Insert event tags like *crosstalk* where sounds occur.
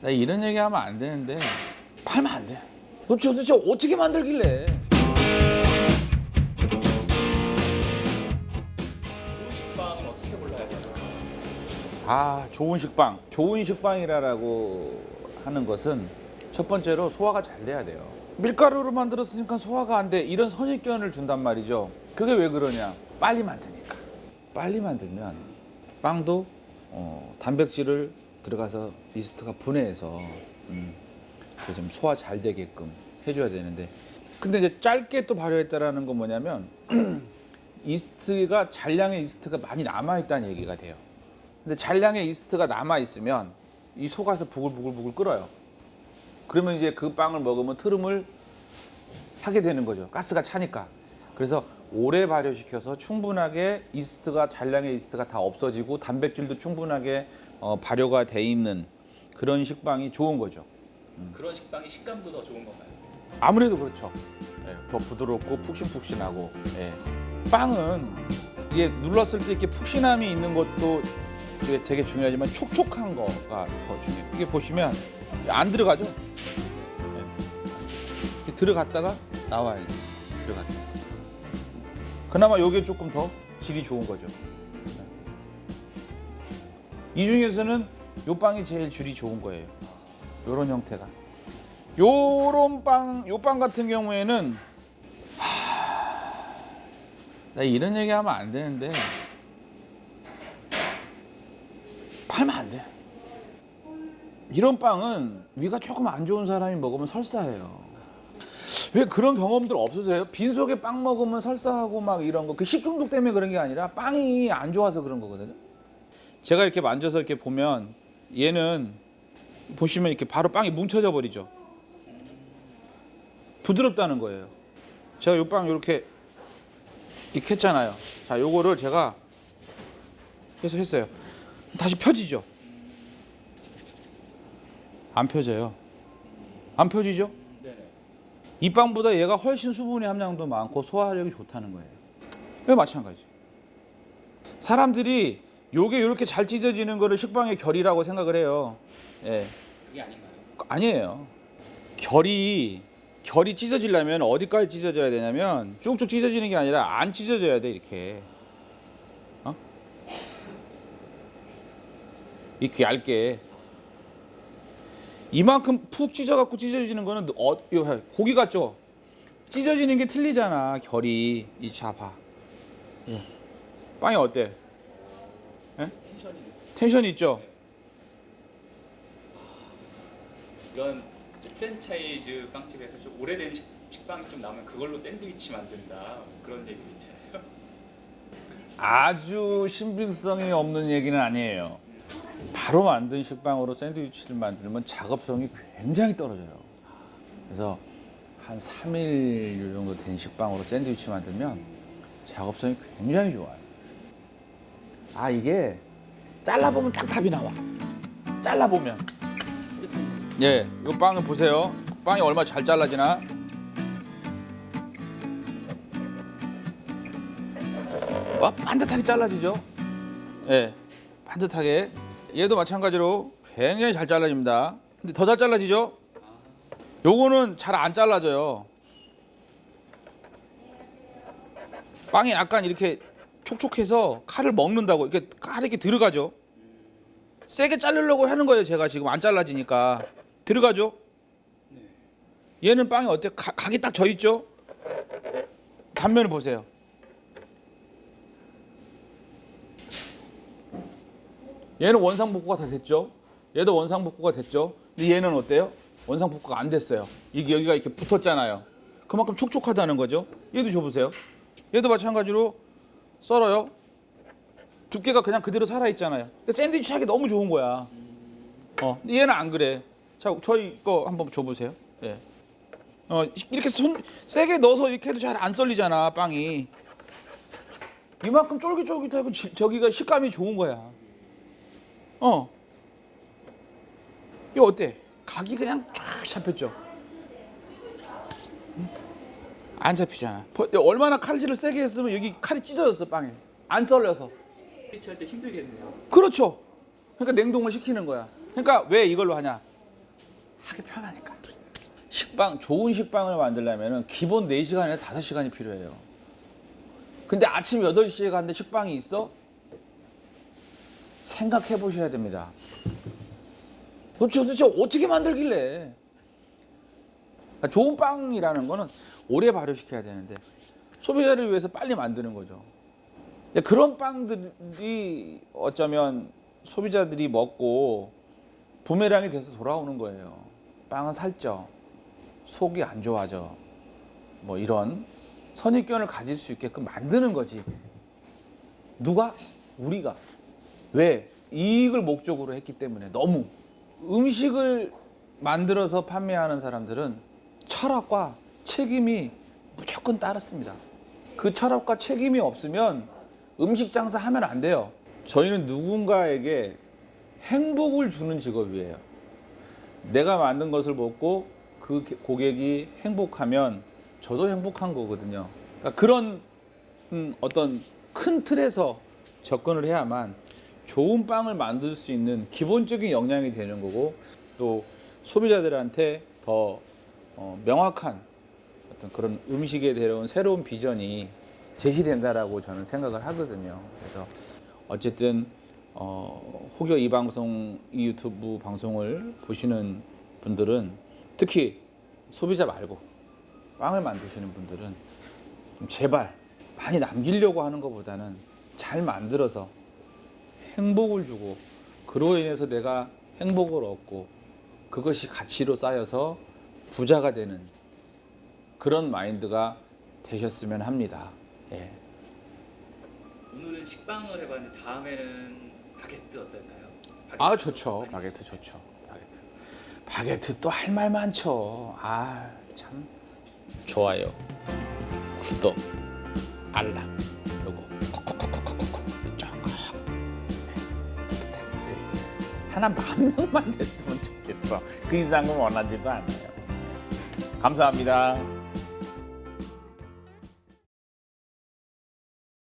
나 이런 얘기 하면 안 되는데 팔면 안 돼. 도대체 도대체 어떻게 만들길래? 좋은 식빵은 어떻게 골라야 돼요? 아 좋은 식빵 좋은 식빵이라고 하는 것은 첫 번째로 소화가 잘 돼야 돼요 밀가루로 만들었으니까 소화가 안 돼 이런 선입견을 준단 말이죠 그게 왜 그러냐 빨리 만드니까 빨리 만들면 빵도 어, 단백질을 들어가서 이스트가 분해해서 음, 좀 소화 잘 되게끔 해줘야 되는데 근데 이제 짧게 또 발효했다라는 건 뭐냐면 *clears throat* 이스트가 잔량의 이스트가 많이 남아 있다는 얘기가 돼요 근데 잔량의 이스트가 남아 있으면 이 속아서 부글부글부글 끓어요. 그러면 이제 그 빵을 먹으면 트름을 하게 되는 거죠. 가스가 차니까. 그래서 오래 발효시켜서 충분하게 이스트가 잔량의 이스트가 다 없어지고 단백질도 충분하게 어, 발효가 돼 있는 그런 식빵이 좋은 거죠. 그런 식빵이 식감도 더 좋은 건가요? 아무래도 그렇죠. 예, 더 부드럽고 푹신푹신하고. 예. 빵은 이게 눌렀을 때 이렇게 푹신함이 있는 것도 되게, 되게 중요하지만 촉촉한 거가 더 중요해요. 이게 보시면 안 들어가죠? 예. 들어갔다가 나와야지. 들어갔다. 그나마 이게 조금 더 질이 좋은 거죠. 이 중에서는 요 빵이 제일 질이 좋은 거예요. 요런 형태가. 요런 빵, 요 빵 같은 경우에는 하... 나 이런 얘기 하면 안 되는데 팔면 안 돼. 이런 빵은 위가 조금 안 좋은 사람이 먹으면 설사해요. 왜 그런 경험들 없으세요? 빈속에 빵 먹으면 설사하고 막 이런 거. 그 식중독 때문에 그런 게 아니라 빵이 안 좋아서 그런 거거든요. 제가 이렇게 만져서 이렇게 보면 얘는 보시면 이렇게 바로 빵이 뭉쳐져 버리죠. 부드럽다는 거예요. 제가 요 빵 이렇게 이렇게 했잖아요. 자, 요거를 제가 해서 했어요. 다시 펴지죠. 안 펴져요. 안 펴지죠? 이 빵보다 얘가 훨씬 수분의 함량도 많고 소화력이 좋다는 거예요. 왜 마찬가지. 사람들이 요게 이렇게 잘 찢어지는 거를 식빵의 결이라고 생각을 해요. 예. 그게 아닌가요? 아니에요. 결이 결이 찢어지려면 어디까지 찢어져야 되냐면 쭉쭉 찢어지는 게 아니라 안 찢어져야 돼 이렇게. 어? 이렇게 얇게. 이만큼 푹 찢어갖고 찢어지는 거는 어, 고기 같죠? 찢어지는 게 틀리잖아 결이 이 잡아. 예. 빵이 어때? 텐션이 텐션 있죠? 이런 프랜차이즈 빵집에서 좀 오래된 식, 식빵이 좀 나오면 그걸로 샌드위치 만든다 그런 얘기도 있잖아요. 아주 신빙성이 없는 얘기는 아니에요. 바로 만든 식빵으로 샌드위치를 만들면 작업성이 굉장히 떨어져요. 그래서 한 3일 정도 된 식빵으로 샌드위치 만들면 작업성이 굉장히 좋아요. 아 이게 잘라보면 딱 답이 나와. 잘라보면. 예, 이 빵을 보세요. 빵이 얼마나 잘 잘라지나. 와 반듯하게 잘라지죠. 예, 반듯하게. 얘도 마찬가지로 굉장히 잘 잘라집니다. 근데 더 잘 잘라지죠? 요거는 잘 안 잘라져요. 빵이 약간 이렇게 촉촉해서 칼을 먹는다고 이렇게 칼이 이렇게 들어가죠. 세게 자르려고 하는 거예요. 제가 지금 안 잘라지니까 들어가죠. 얘는 빵이 어때? 가, 각이 딱 져 있죠. 단면을 보세요. 얘는 원상복구가 다 됐죠. 얘도 원상복구가 됐죠. 근데 얘는 어때요? 원상복구가 안 됐어요. 이게 여기가 이렇게 붙었잖아요. 그만큼 촉촉하다는 거죠. 얘도 줘보세요. 얘도 마찬가지로 썰어요. 두께가 그냥 그대로 살아 있잖아요. 샌드위치 하기 너무 좋은 거야. 어, 얘는 안 그래. 자, 저희 거 한번 줘보세요. 예. 어, 이렇게 손 세게 넣어서 이렇게 해도 잘 안 썰리잖아, 빵이. 이만큼 쫄깃쫄깃하고 지- 저기가 식감이 좋은 거야. 어. 이거 어때? 각이 그냥 쫙 잡혔죠. 응? 안 잡히잖아. 버- 얼마나 칼질을 세게 했으면 여기 칼이 찢어졌어 빵에. 안 썰려서. 샌드위치 할 때 힘들겠네요. 그렇죠. 그러니까 냉동을 시키는 거야. 그러니까 왜 이걸로 하냐? 하기 편하니까. 식빵 좋은 식빵을 만들려면 기본 4시간에서 5시간이 필요해요. 근데 아침 8시에 갔는데 식빵이 있어? 생각해 보셔야 됩니다. 도대체, 도대체 어떻게 만들길래? 그러니까 좋은 빵이라는 거는 오래 발효시켜야 되는데 소비자를 위해서 빨리 만드는 거죠. 그런 빵들이 어쩌면 소비자들이 먹고 부메랑이 돼서 돌아오는 거예요. 빵은 살쪄. 속이 안 좋아져. 뭐 이런 선입견을 가질 수 있게끔 만드는 거지. 누가? 우리가. 왜? 이익을 목적으로 했기 때문에 너무 음식을 만들어서 판매하는 사람들은 철학과 책임이 무조건 따랐습니다. 그 철학과 책임이 없으면 음식 장사 하면 안 돼요. 저희는 누군가에게 행복을 주는 직업이에요. 내가 만든 것을 먹고 그 고객이 행복하면 저도 행복한 거거든요. 그러니까 그런 음, 어떤 큰 틀에서 접근을 해야만 좋은 빵을 만들 수 있는 기본적인 역량이 되는 거고 또 소비자들한테 더 어, 명확한 어떤 그런 음식에 대한 새로운 비전이 제시된다라고 저는 생각을 하거든요. 그래서 어쨌든 어, 혹여 이 방송, 이 유튜브 방송을 보시는 분들은 특히 소비자 말고 빵을 만드시는 분들은 좀 제발 많이 남기려고 하는 것보다는 잘 만들어서 행복을 주고 그로 인해서 내가 행복을 얻고 그것이 가치로 쌓여서 부자가 되는 그런 마인드가 되셨으면 합니다. 예. 오늘은 식빵을 해봤는데 다음에는 바게트 어떨까요? 아 바게트 좋죠. 많이 바게트 좋죠. 바게트. 바게트 또 할 말 많죠. 아 참 좋아요. 구독, 알람, 하나 만 명만 됐으면 좋겠어. 그 이상은 원하지도 않아요. 감사합니다.